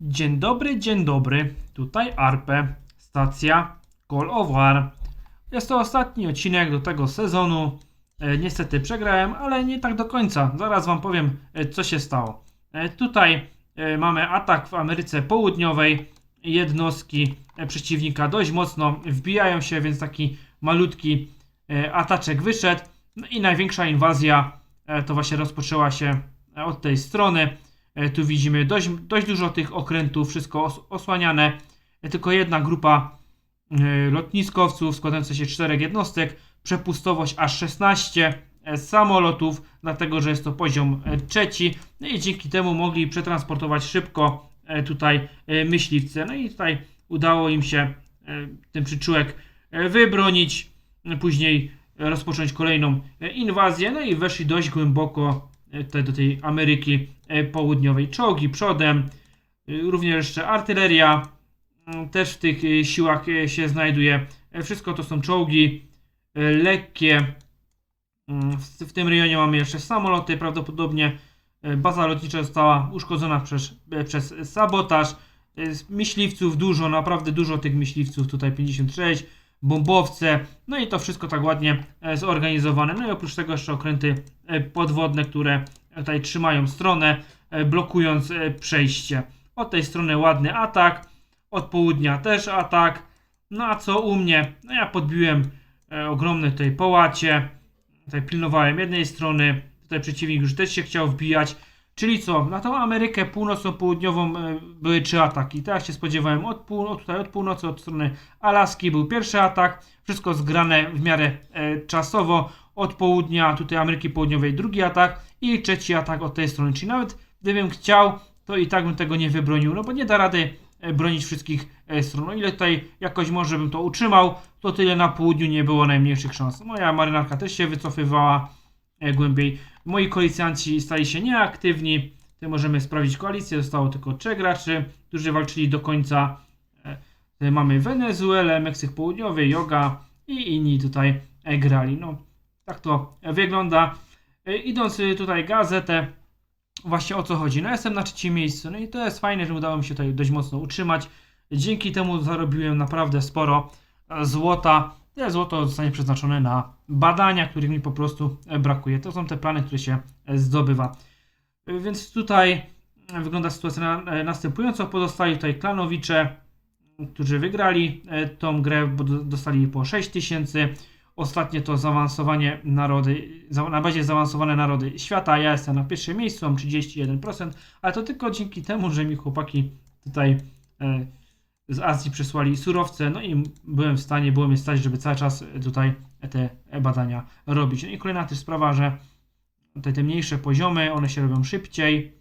Dzień dobry, dzień dobry. Tutaj Arpe, stacja Call of War. Jest to ostatni odcinek do tego sezonu. E, niestety przegrałem, ale nie tak do końca. Zaraz wam powiem, e, co się stało. E, tutaj e, mamy atak w Ameryce Południowej. Jednostki e, przeciwnika dość mocno wbijają się, więc taki malutki e, ataczek wyszedł. No i największa inwazja e, to właśnie rozpoczęła się e, od tej strony. E, Tu widzimy dość, dość dużo tych okrętów, wszystko os osłaniane. E, Tylko jedna grupa e, lotniskowców składająca się z czterech jednostek. Przepustowość aż 16 e, samolotów, dlatego że jest to poziom trzeci. No i dzięki temu mogli przetransportować szybko tutaj myśliwce. No i tutaj udało im się ten przyczółek wybronić. Później rozpocząć kolejną inwazję. No i weszli dość głęboko tutaj do tej Ameryki Południowej. Czołgi przodem, e, również jeszcze artyleria mm, też w tych e, siłach e, się znajduje. E, Wszystko to są czołgi e, lekkie. Mm, W, tym rejonie mamy jeszcze samoloty. Prawdopodobnie e, baza lotnicza została uszkodzona przez, e, przez sabotaż. E, Myśliwców dużo, naprawdę dużo tych myśliwców. Tutaj 56, bombowce. No i to wszystko tak ładnie e, zorganizowane. No i oprócz tego jeszcze okręty e, podwodne, które tutaj trzymają stronę, e, blokując e, przejście. Od tej strony ładny atak, od południa też atak. No a co u mnie? No ja podbiłem e, ogromne tutaj połacie. Tutaj pilnowałem jednej strony. Tutaj przeciwnik już też się chciał wbijać. Czyli co? Na tą Amerykę północno-południową były trzy ataki. Tak jak się spodziewałem, od, pół, tutaj od północy, od strony Alaski był pierwszy atak. Wszystko zgrane w miarę e, czasowo. Od południa, tutaj Ameryki Południowej drugi atak i trzeci atak od tej strony. Czyli nawet gdybym chciał, to i tak bym tego nie wybronił, no bo nie da rady e, bronić wszystkich e, stron. No ile tutaj jakoś może bym to utrzymał, to tyle na południu nie było najmniejszych szans. Moja marynarka też się wycofywała e, głębiej. Moi koalicjanci stali się nieaktywni. Tutaj możemy sprawdzić koalicję. Zostało tylko trzech graczy, którzy walczyli do końca. Tutaj mamy Wenezuelę, Meksyk Południowy, Yoga i inni tutaj grali. No, tak to wygląda. E, Idąc tutaj gazetę, właśnie o co chodzi. No jestem na trzecim miejscu, no i to jest fajne, że udało mi się tutaj dość mocno utrzymać. Dzięki temu zarobiłem naprawdę sporo e, złota. Te złoto zostanie przeznaczone na badania, których mi po prostu e, brakuje. To są te plany, które się zdobywa. Więc tutaj wygląda sytuacja na, następująco. Pozostali tutaj klanowicze, którzy wygrali tą grę, bo do- dostali po 6000. Ostatnie to zaawansowanie narody, na bazie zaawansowane narody świata. Ja jestem na pierwszym miejscu, mam 31%, ale to tylko dzięki temu, że mi chłopaki tutaj e, z Azji przysłali surowce, no i byłem w stanie, było mnie stać, żeby cały czas tutaj te badania robić. No i kolejna też sprawa, że tutaj te mniejsze poziomy, one się robią szybciej.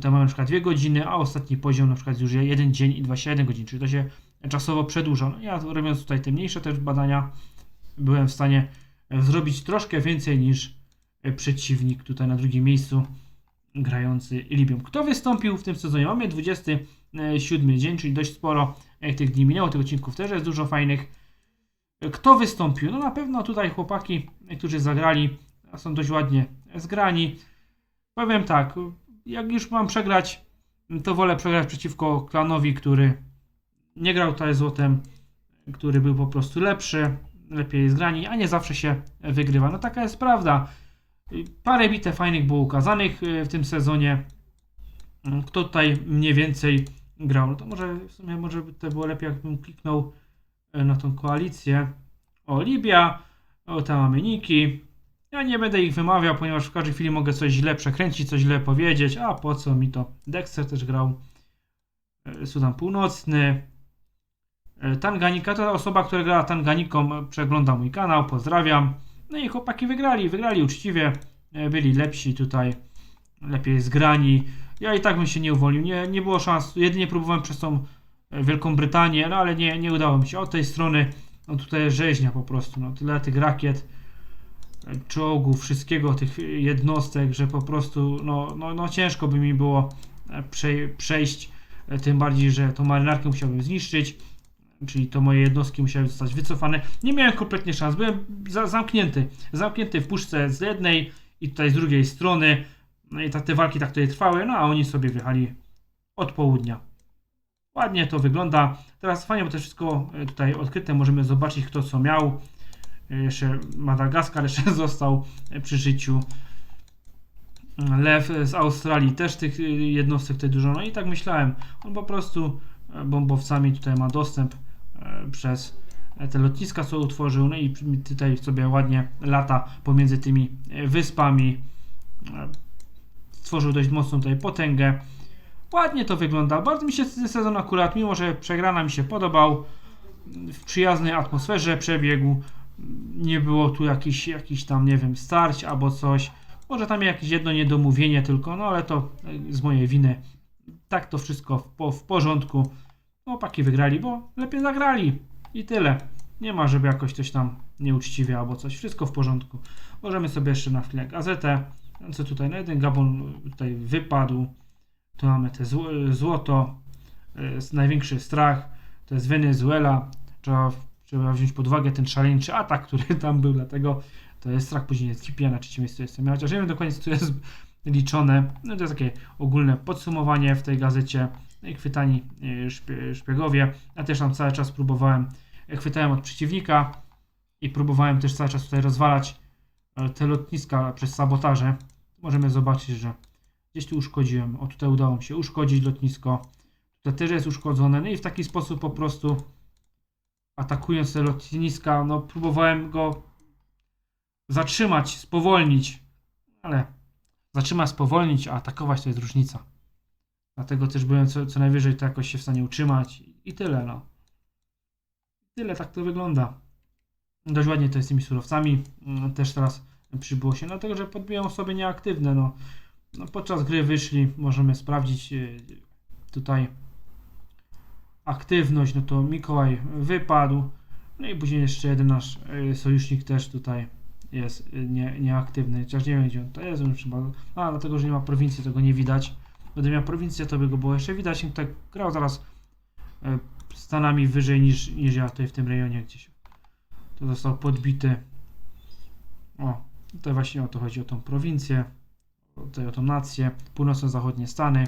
To mamy na przykład 2 godziny, a ostatni poziom na przykład już 1 dzień i 21 godzin, czyli to się czasowo przedłuża. No ja robiąc tutaj te mniejsze też badania, byłem w stanie e, zrobić troszkę więcej niż e, przeciwnik tutaj na drugim miejscu grający Libią. Kto wystąpił w tym sezonie? Mamy 27 dzień, czyli dość sporo e, tych dni minęło, tych odcinków też jest dużo fajnych. E, Kto wystąpił? No na pewno tutaj chłopaki, e, którzy zagrali, są dość ładnie zgrani. Powiem tak, jak już mam przegrać, to wolę przegrać przeciwko klanowi, który nie grał tutaj złotem, który był po prostu lepszy, lepiej zgrani, a nie zawsze się wygrywa. No taka jest prawda. Parę bitew fajnych było ukazanych y, w tym sezonie. Mm, Kto tutaj mniej więcej grał? No to może w sumie może by to było lepiej, jakbym kliknął y, na tą koalicję. O, Libia, o, tam mamy Niki. Ja nie będę ich wymawiał, ponieważ w każdej chwili mogę coś źle przekręcić, coś źle powiedzieć. A po co mi to? Dexter też grał. Y, Sudan Północny. Y, Tanganika to osoba, która grała Tanganiką, y, przegląda mój kanał, pozdrawiam. No i chłopaki wygrali, wygrali uczciwie, e, byli lepsi tutaj, lepiej zgrani. Ja i tak bym się nie uwolnił, nie, nie było szans, jedynie próbowałem przez tą e, Wielką Brytanię, no ale nie, nie udało mi się. Od tej strony, no tutaj rzeźnia po prostu, no tyle tych rakiet, e, czołgów, wszystkiego, tych jednostek, że po prostu, no, no, no ciężko by mi było e, prze, przejść, e, tym bardziej, że tą marynarkę musiałbym zniszczyć czyli to moje jednostki musiały zostać wycofane. Nie miałem kompletnie szans, byłem za, zamknięty. Zamknięty w puszce z jednej i tutaj z drugiej strony. No i ta, te walki tak tutaj trwały, no a oni sobie wjechali od południa. Ładnie to wygląda. Teraz fajnie, bo to wszystko e, tutaj odkryte. Możemy zobaczyć, kto co miał. E, Jeszcze Madagaskar jeszcze został e, przy życiu. Lew z Australii też tych jednostek tutaj dużo. No i tak myślałem. On po prostu bombowcami tutaj ma dostęp przez te lotniska, co utworzył. No i tutaj sobie ładnie lata pomiędzy tymi e, wyspami. E, Stworzył dość mocną tutaj potęgę. Ładnie to wygląda. Bardzo mi się ten sezon akurat, mimo że przegrana mi się podobał, w przyjaznej atmosferze przebiegł. Nie było tu jakiś tam, nie wiem, starć albo coś. Może tam jakieś jedno niedomówienie tylko, no ale to e, z mojej winy. Tak to wszystko w, w porządku. Chłopaki wygrali, bo lepiej zagrali. I tyle. Nie ma, żeby jakoś coś tam nieuczciwie albo coś. Wszystko w porządku. Możemy sobie jeszcze na chwilę gazetę. Co tutaj? No jeden Gabon tutaj wypadł. Tu mamy te zł- złoto. Jest największy strach. To jest Wenezuela. Trzeba, trzeba wziąć pod uwagę ten szaleńczy atak, który tam był, dlatego to jest strach. Później jest Libia na trzecim miejscu. Jestem. Ja chociaż nie wiem dokładnie, co tu jest liczone. No to jest takie ogólne podsumowanie w tej gazecie. Chwytani e, szpie, szpiegowie. Ja też tam cały czas próbowałem, e, chwytałem od przeciwnika i próbowałem też cały czas tutaj rozwalać e, te lotniska przez sabotaże. Możemy zobaczyć, że gdzieś tu uszkodziłem. O, tutaj udało mi się uszkodzić lotnisko. Tutaj też jest uszkodzone. No i w taki sposób po prostu atakując te lotniska, no próbowałem go zatrzymać, spowolnić. Ale zatrzymać, spowolnić, a atakować to jest różnica. Dlatego też byłem co, co najwyżej to jakoś się w stanie utrzymać i tyle, no. Tyle, tak to wygląda. Dość ładnie to jest z tymi surowcami. Mm, Też teraz przybyło się, dlatego że podbiją sobie nieaktywne, no. no. Podczas gry wyszli, możemy sprawdzić yy, tutaj aktywność, no to Mikołaj wypadł. No i później jeszcze jeden nasz yy, sojusznik też tutaj jest yy, nie, nieaktywny, chociaż nie wiem gdzie on to jest, on chyba, a dlatego, że nie ma prowincji, tego nie widać. Gdyby miał prowincję, to by go było jeszcze widać, on tak grał zaraz yy, stanami wyżej niż, niż ja tutaj w tym rejonie gdzieś. To został podbity. O, tutaj właśnie o to chodzi, o tą prowincję, tutaj o tą nację. Północno-zachodnie Stany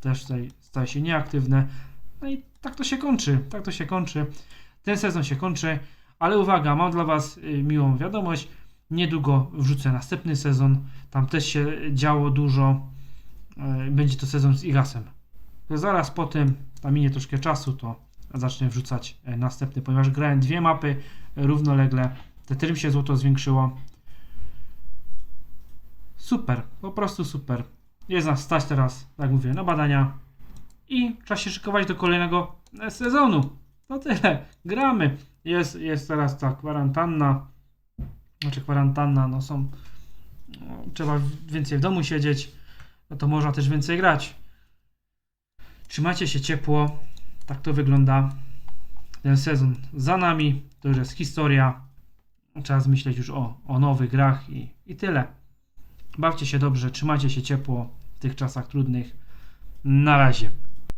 też tutaj staje się nieaktywne. No i tak to się kończy, tak to się kończy. Ten sezon się kończy, ale uwaga, mam dla Was y, miłą wiadomość. Niedługo wrzucę następny sezon. Tam też się działo dużo. Y, Będzie to sezon z Igasem. To zaraz po tym, tam minie troszkę czasu, to zacznę wrzucać y, następny, ponieważ grałem dwie mapy y, równolegle. Te trym się złoto zwiększyło. Super, po prostu super. Jest nas stać teraz, jak mówię, na badania. I trzeba się szykować do kolejnego e, sezonu. To tyle. Gramy. Jest, jest teraz ta kwarantanna. Znaczy kwarantanna, no są. No, trzeba więcej w domu siedzieć. No to można też więcej grać. Trzymajcie się ciepło. Tak to wygląda. Ten sezon za nami. To już jest historia. Trzeba zmyśleć już o, o nowych grach i, i tyle. Bawcie się dobrze, trzymajcie się ciepło w tych czasach trudnych. Na razie.